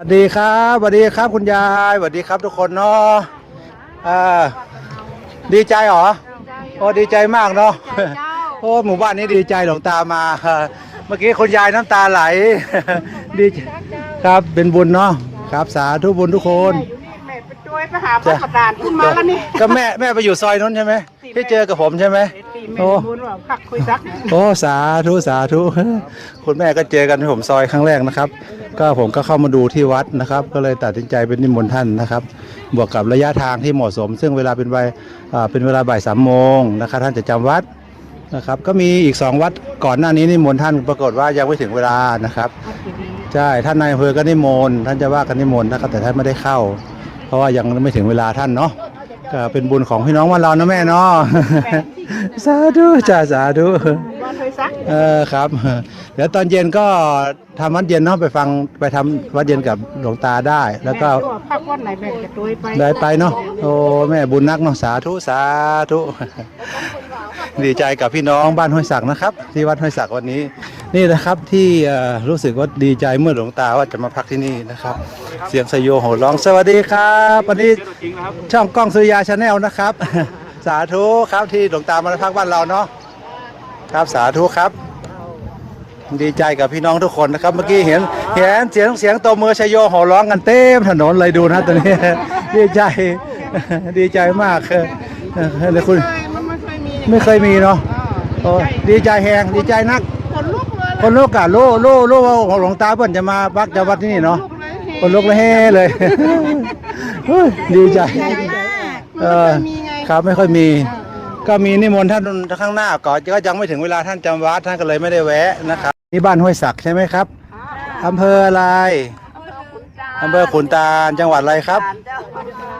สวัสดีครับสวัสดีครับคุณยายสวัสดีครับทุกคนเนาะอ่าดีใจเหรอโอ้ดีใจมากเนาะโอ้หมู่บ้านนี้ดีใจหลวงตามา เมื่อกี้คุณยายน้ำตาไหล ดีใจครับเป็นบุญเนาะครับสาธุบุญทุกคนแม่ไปช่วยไปหาพระประธานขึ้นมาแล้วนี่ก็แม่แม่ไปอยู่ซอยนู้นใช่ไหมที่เจอกับผมใช่ไหมตี แม่โอ้บุญว่าพักคุยซักโอ้สาธุสาธุคุณแม่ก็เจอกันที่ผมซอยครั้งแรกนะครับ ก็ผมก็เข้ามาดูที่วัดนะครับ ก็เลยตัดสินใจเป็นนิมนต์ท่านนะครับ บวกกับระยะทางที่เหมาะสม ซึ่งเวลาเป็นวัยอ่าเป็นเวลาบ่ายสามโมงนะครับท่านจะจำวัดนะครับก็มีอีกสองวัดก่อนหน้านี้นิมนต์ท่านปรากฏว่ายังไม่ถึงเวลานะครับใช่ท่านนายอำเภอก็นิมนต์ท่านจะว่ากันนิมนต์นะครับแต่ท่านไม่ได้เข้า เพราะว่ายังไม่ถึงเวลาท่านเนาะ ก็เป็นบุญของพี่น้องวันเรานะแม่เนาะ สาธุจ้าสาธุบ้านคุยซักเออครับเดี๋ยวตอนเย็นก็ทำวัดเย็นเนาะไปฟังไปทำวัดเย็นกับหลวงตาได้ แล้วก็ม่รู้าพักวันไหนแม่จะช่วยไปได้ไปเนาะโอ้แม่บุญนักเนาะสาธุสาธุดีใจกับพี่น้องบ้านห้วยศักนะครับ ที่วัดห้วยศักวันนี้ นี่นะครับที่เอ่อรู้สึกว่าดีใจเมื่อหลวงตาว่าจะมาพักที่นี่นะครับ เสียงสยโยโห่ร้องสวัสดีครับวันนี้ช่องกล้องสุริยาชาแนลนะครับ สาธุครับที่หลวงตามาพักบ้านเราเนาะครับสาธุครับ ดีใจกับพี่น้องทุกคนนะครับ เมื่อกี้เห็นเห็นเสียงเสียงตัวมือชยโยโห่ร้องกันเต็มถนนเลยดูนะตอนนี้ดีใจดีใจมากเออเออเลยคุณเคยมันไม่เคยมีไม่เคยมีเนาะโอ้ดีใจแหงดีใจนัก คนลุกเลยคนโลกอะโลโลโลของหลวงตาเพิ่นจะมาพักจะวัดที่นี่เนาะลุกเลยคนลุกเลยเฮ้เลยเฮ้ยดีใจเออมีไงครับไม่ค่อยมี ก็มีนิมนต์ท่านข้างหน้าก่อนก็ยังไม่ถึงเวลาท่านจำวัดท่านก็เลยไม่ได้แวะนะครับนี่บ้านห้วยศักดิ์ใช่ไหมครับอำเภออะไรอำเภอขุนตาลจังหวัดอะไรครับ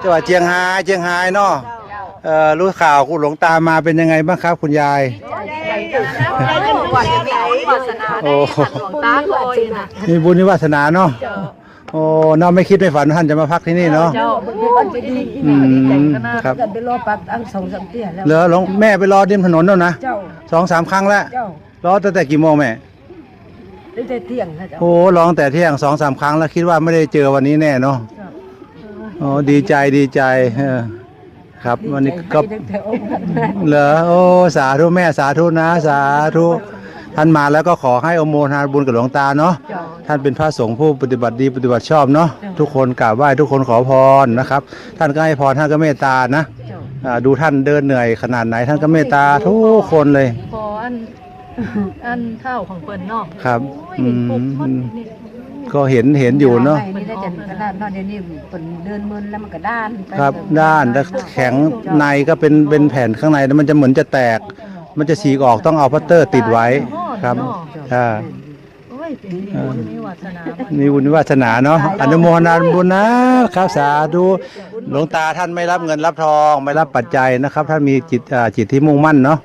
จังหวัดเชียงรายเชียงรายเนาะเอ่อรู้ข่าวคุณหลวงตามาเป็นยังไงบ้างครับ คุณยาย ก่อนจะมีวาสนาโอ้หลวงตาโอยนะมีบุญนิวาสนาเนาะโอ้เนาะไม่คิดไม่ฝันว่าท่านจะมาพักที่นี่เนาะเจ้าอืมครับกันไปรอปักตั้งสองสามเตี้ยแล้วเหลือหลวงแม่ไปรอริมถนนแล้วนะเจ้าสองสามครั้งแล้วเจ้ารอตั้งแต่กี่โมงแม่ได้แต่เที่ยงนะเจ้าโอ้ร้องแต่เที่ยงสองสามครั้งแล้วคิดว่าไม่ได้เจอวันนี้แน่เนาะโอ้ดีใจดีใจเออ ครับ วันนี้ก็ได้แต่องค์กันนะเหรอโอ้สาธุแม่สาธุนะ สาธุท่านมาแล้วก็ขอให้อโมทนาบุญกับหลวงตาเนาะเจ้าท่านเป็นพระสงฆ์ผู้ปฏิบัติดีปฏิบัติชอบเนาะทุกคนกราบไหว้ทุกคนขอพรนะครับ ท่านก็ให้พรท่านก็เมตตานะเจ้าอ่าดูท่านเดินเหนื่อยขนาดไหนท่านก็เมตตาทุกคนเลยพออันอันเท่าของเปิ้นเนาะครับโอ้ยอืปุ๊บมัมนนี่ ก็เห็นเห็นอยู่เนาะไม่ได้แต่ขนาดนั้นเดี๋ยวนี้เป็นเดินมึนแล้วมันก็ด้านไปครับด้านแล้วแข็งในก็เป็นเป็นแผ่นข้างในแล้วมันจะเหมือนจะแตก มันจะฉีกออกต้องเอาพัตเตอร์ติดไว้ครับอ่ามีวาสนานี่บุญวาสนาเนาะอนุโมทนาบุญนะครับสาธุหลวงตาท่านไม่รับเงินรับทอง ไม่รับปัจจัยนะครับท่านมีจิตจิตที่มุ่งมั่นเนาะ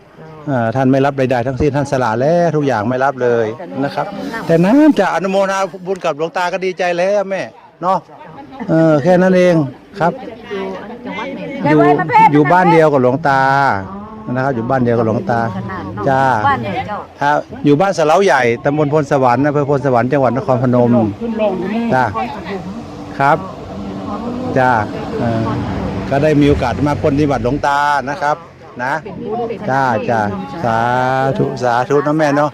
ท่านไม่รับใดๆทั้งสิ้นท่านสละแล้วทุกอย่างไม่รับเลยนะครับ แต่น้ำจะอนุโมทนาบุญกับหลวงตาก็ดีใจแล้วแม่เนาะเออแค่นั้นเองครับอยู่อันจังหวัดไหนอยู่อยู่บ้านเดียวกับหลวงตานะครับอยู่บ้านเดียวกับหลวงตาจ้าบ้านเนี่ยเจ้าครับอยู่บ้านสะเลาใหญ่ตำบลพลสวรรค์อำเภอพลสวรรค์จังหวัดนครพนมจ้าครับจ้าเออก็ได้มีโอกาสมาปฏิบัติหลวงตานะครับ นะจ้าจ้าสาธุสาธุนะแม่เนาะ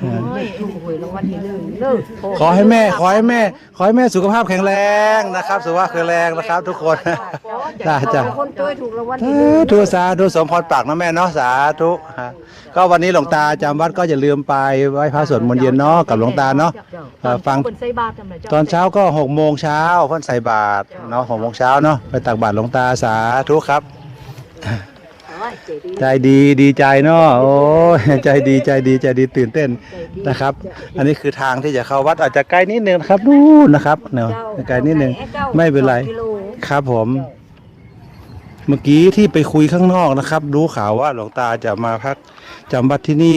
โอ้ยถูกหวยรางวัลที่หนึ่งเลิกขอให้แม่ขอให้แม่ขอให้แม่สุขภาพแข็งแรงนะครับ สุขภาพแข็งแรงนะครับ ทุกคนจ้าจ้า คนช่วยถูกรางวัลที่สาหนึ่งธุสาธุสมพรปากนะแม่เนาะสาธุฮะก็วันนี้หลวงตาจำวัดก็อย่าลืมไปไหว้พระสวดมนต์เย็นเนาะกับหลวงตาเนาะเอ่อฟังเปิ้นใส่บาตรจำได้จ้ะตอนเช้าก็หกโมงเช้าเพิ่นใส่บาตรเนาะหกโมงเช้าเนาะไปตักบาตรหลวงตาสาธุครับ ใจดีดีใจเนาะโอ้ยใจดีใจดีใจดีตื่นเต้นนะครับ อันนี้คือทางที่จะเข้าวัดอาจจะไกลนิดนึงนะครับนู่นนะครับเนาะไกลนิดนึงไม่เป็นไรครับผม เมื่อกี้ที่ไปคุยข้างนอกนะครับ รู้ข่าวว่าหลวงตาจะมาพักจำวัดที่นี่